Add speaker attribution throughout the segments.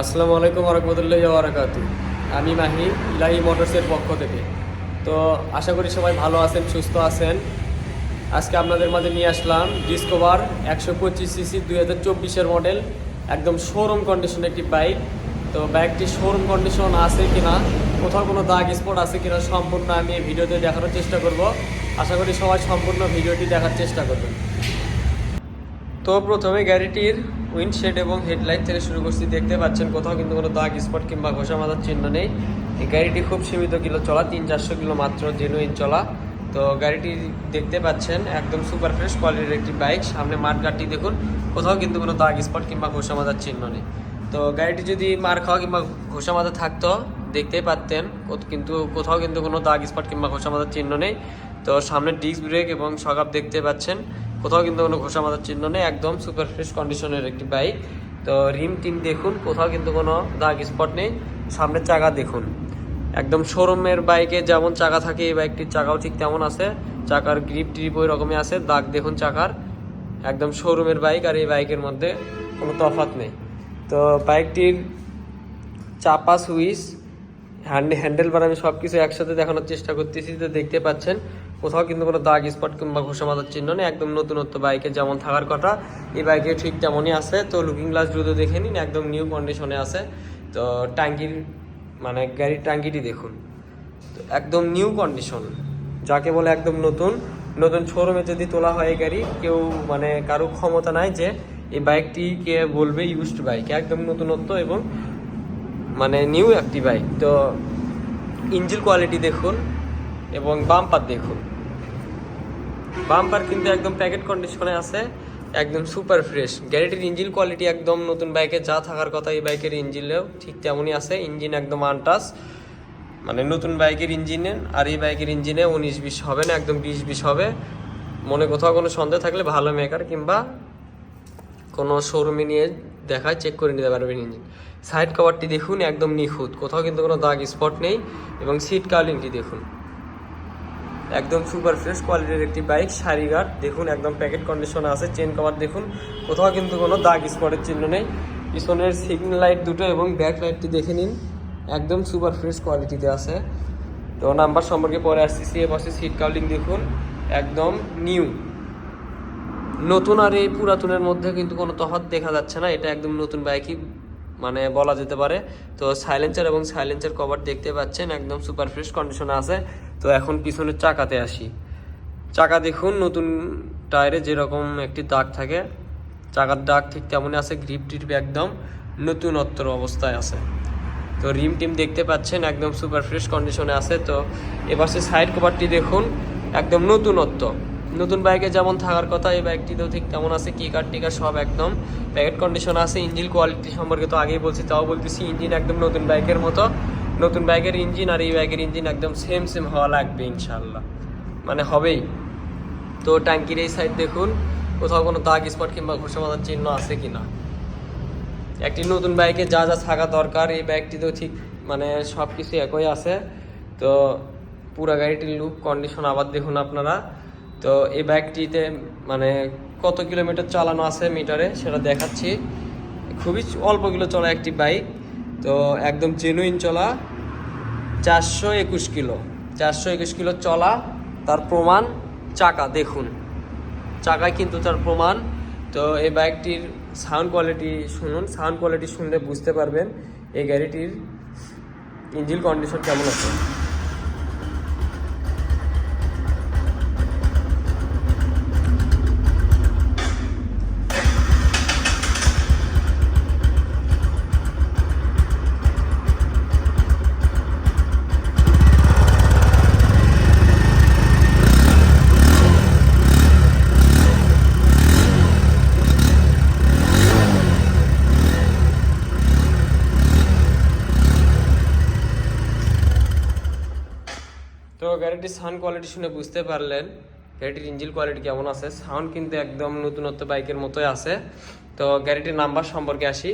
Speaker 1: আসসালামু আলাইকুম রহমতুল্লাহ বারাকাতু আমি মাহি, ইলাহি মোটরসের পক্ষ থেকে। তো আশা করি সবাই ভালো আছেন, সুস্থ আছেন। আজকে আপনাদের মাঝে নিয়ে আসলাম ডিসকভার একশো পঁচিশ সিসি দুই হাজার চব্বিশের মডেল, একদম শোরুম কন্ডিশন একটি বাইক। তো বাইকটি শোরুম কন্ডিশন আছে কি না কোথাও কোনো দাগ স্পট আছে কি না সম্পূর্ণ আমি ভিডিওতে দেখানোর চেষ্টা করব। আশা করি সবাই সম্পূর্ণ ভিডিওটি দেখার চেষ্টা করবেন। তো প্রথমে গাড়িটির উইন্ডশেড এবং হেডলাইট থেকে শুরু করছি। দেখতে পাচ্ছেন কোথাও কিন্তু কোনো দাগ স্পট কিংবা ঘষা মাথার চিহ্ন নেই। এই গাড়িটি খুব সীমিত কিলো চলা, তিন চারশো কিলো মাত্র জেনুইন চলা। তো গাড়িটি দেখতে পাচ্ছেন, একদম সুপার ফ্রেশ কোয়ালিটির একটি বাইক সামনে মাঠঘাটটি দেখুন, কোথাও কিন্তু কোনো দাগ স্পট কিংবা ঘোষা মাথার চিহ্ন নেই। তো গাড়িটি যদি মার খাওয়া কিংবা ঘোষা মাথা থাকতো দেখতেই পারতেন কিন্তু কোথাও কিন্তু কোনো দাগ স্পট কিংবা ঘষা মাথার চিহ্ন নেই। তো সামনে ডিস্ক ব্রেক এবং সকাপ দেখতে পাচ্ছেন, কোথাও কিন্তু কোনো ঘষা মাথার চিহ্ন নেই, একদম সুপার ফ্রেশ কন্ডিশনের একটি বাইক তো রিম টিম দেখুন, কোথাও কিন্তু কোনো দাগ স্পট নেই, সামনের চাকা দেখুন। একদম শোরুমের বাইকে যেমন চাকা থাকে, এই বাইকটির চাকাও ঠিক তেমন আছে। চাকার গ্রিপ ট্রিপ ওই রকমই আছে, দাগ দেখুন চাকার। একদম শোরুমের বাইক আর এই বাইকের মধ্যে কোনো তফাৎ নেই। তো বাইকটির চাপা সুইচ হ্যান্ড হ্যান্ডেল বার আমি সব কিছু একসাথে দেখানোর চেষ্টা করতেছি, তো দেখতে পাচ্ছেন। কোথাও কিন্তু কোনো দাগ স্পট কিংবা ঘষা মাথার চিহ্ন নেই, একদম নতুনত্ব বাইকে যেমন থাকার কথা, এই বাইকে ঠিক তেমনই আছে। তো লুকিং গ্লাস দ্রুত দেখে নিন, একদম নিউ কন্ডিশনে আছে। তো ট্যাঙ্কির মানে গাড়ির ট্যাঙ্কিটি দেখুন। তো একদম নিউ কন্ডিশন যাকে বলে একদম নতুন। নতুন শোরুমে যদি তোলা হয় গাড়ি, কেউ মানে কারও ক্ষমতা নাই যে এই বাইকটিকে বলবে ইউজড বাইক একদম নতুনত্ব এবং মানে নিউ একটি বাইক তো ইঞ্জিল কোয়ালিটি দেখুন এবং বাম্পার দেখুন। বাম্পার কিন্তু একদম প্যাকেট কন্ডিশনে আছে, একদম সুপার ফ্রেশ গাড়িটির ইঞ্জিন কোয়ালিটি একদম নতুন বাইকে যা থাকার কথা এই বাইকের ইঞ্জিনেও ঠিক তেমনই আছে। ইঞ্জিন একদম আনটাস মানে নতুন বাইকের ইঞ্জিনে আর এই বাইকের ইঞ্জিনে উনিশ বিশ হবে না, একদম বিশ বিশ হবে। মনে কোথাও কোনো সন্দেহ থাকলে ভালো মেকার কিংবা কোনো শোরুমে নিয়ে দেখায় চেক করে নিতে পারবেন ইঞ্জিন সাইড কভারটি দেখুন, একদম নিখুঁত। কোথাও কিন্তু কোনো দাগ স্পট নেই এবং সিট কাউলিংটি দেখুন। একদম সুপার ফ্রেশ কোয়ালিটির একটি বাইক সারিগার দেখুন, একদম প্যাকেট কন্ডিশনে আছে চেন কভার দেখুন। কোথাও কিন্তু কোনো দাগ স্পটের চিহ্ন নেই। পিছনের সিগন্যাল লাইট দুটো এবং ব্যাক লাইটটি দেখে নিন। একদম সুপার ফ্রেশ কোয়ালিটিতে আছে। তো নাম্বার সম্পর্কে পরে আসতেছি এ পাশে সিট কাউলিং দেখুন। একদম নিউ নতুন আর এই পুরাতনের মধ্যে কিন্তু কোনো তফাৎ দেখা যাচ্ছে না। এটা একদম নতুন বাইকই মানে বলা যেতে পারে। তো সাইলেন্সার এবং সাইলেন্সার কভার দেখতে পাচ্ছেন, একদম সুপার ফ্রেশ কন্ডিশনে আছে। তো এখন পিছনের চাকাতে আসি। চাকা দেখুন, নতুন টায়ারে যেরকম একটি দাগ থাকে, চাকার দাগ ঠিক তেমনই আছে গ্রিপ টিপ একদম নতুনত্বর অবস্থায় আছে। তো রিম টিম দেখতে পাচ্ছেন, একদম সুপার ফ্রেশ কন্ডিশনে আছে। তো এপাশে সাইড কভারটি দেখুন, একদম নতুনত্ব। নতুন বাইকে যেমন থাকার কথা, এই বাইকটিতেও ঠিক তেমন আছে। কিকার টিকার সব একদম। প্যাকেট কন্ডিশন আছে ইঞ্জিন কোয়ালিটি সম্পর্কে তো আগেই বলছি, তাও বলতেছি ইঞ্জিন একদম নতুন বাইকের মতো। নতুন বাইকের ইঞ্জিন আর এই বাইকের ইঞ্জিন একদম সেম সেম হওয়া লাগবে ইনশাল্লাহ মানে হবেই। তো ট্যাঙ্কির এই সাইড দেখুন, কোথাও কোনো দাগ স্পট কিংবা ঘষা মাথার চিহ্ন আছে কি না একটি নতুন বাইকে যা যা থাকা দরকার, এই বাইকটিতেও ঠিক মানে সব কিছু একই আছে। তো পুরা গাড়িটির লুক কন্ডিশন আবার দেখুন আপনারা। তো এই বাইকটিতে মানে কত কিলোমিটার চালানো আছে মিটারে সেটা দেখাচ্ছি। খুবই অল্প কিলো চলা একটি বাইক তো একদম জেনুইন চলা, চারশো একুশ কিলো। চারশো একুশ কিলো চলা, তার প্রমাণ চাকা, দেখুন। চাকায় কিন্তু তার প্রমাণ। তো এই বাইকটির সাউন্ড কোয়ালিটি শুনুন সাউন্ড কোয়ালিটি শুনলে বুঝতে পারবেন এই গাড়িটির ইঞ্জিন কন্ডিশন কেমন আছে। তো গাড়িটির সাউন্ড কোয়ালিটি শুনে বুঝতে পারলেন। গাড়িটির ইঞ্জিন কোয়ালিটি কেমন আছে? সাউন্ড কিন্তু একদম নতুনত্ব বাইকের মতোই আছে। তো গাড়িটির নাম্বার সম্পর্কে আসি।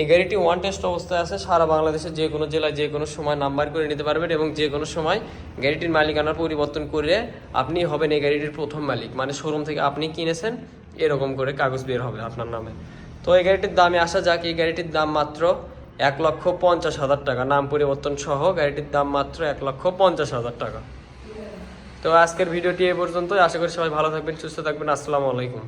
Speaker 1: এই গাড়িটি ওয়ান টেস্ট অবস্থায় আছে। সারা বাংলাদেশের যে কোনো জেলায় যে কোনো সময় নাম্বার করে নিতে পারবেন এবং যে কোনো সময় গাড়িটির মালিকানার পরিবর্তন করে আপনি হবেন এই গাড়িটির প্রথম মালিক। মানে শোরুম থেকে আপনি কিনেছেন, এরকম করে কাগজ বের হবে আপনার নামে। তো এই গাড়িটির দামে আসা যাক। এই গাড়িটির দাম মাত্র এক লক্ষ পঞ্চাশ হাজার টাকা। নাম পরিবর্তন সহ গাড়িটির দাম মাত্র এক লক্ষ পঞ্চাশ হাজার টাকা। তো আজকের ভিডিওটি এ পর্যন্ত আশা করি সবাই ভালো থাকবেন, সুস্থ থাকবেন। আসসালামু আলাইকুম।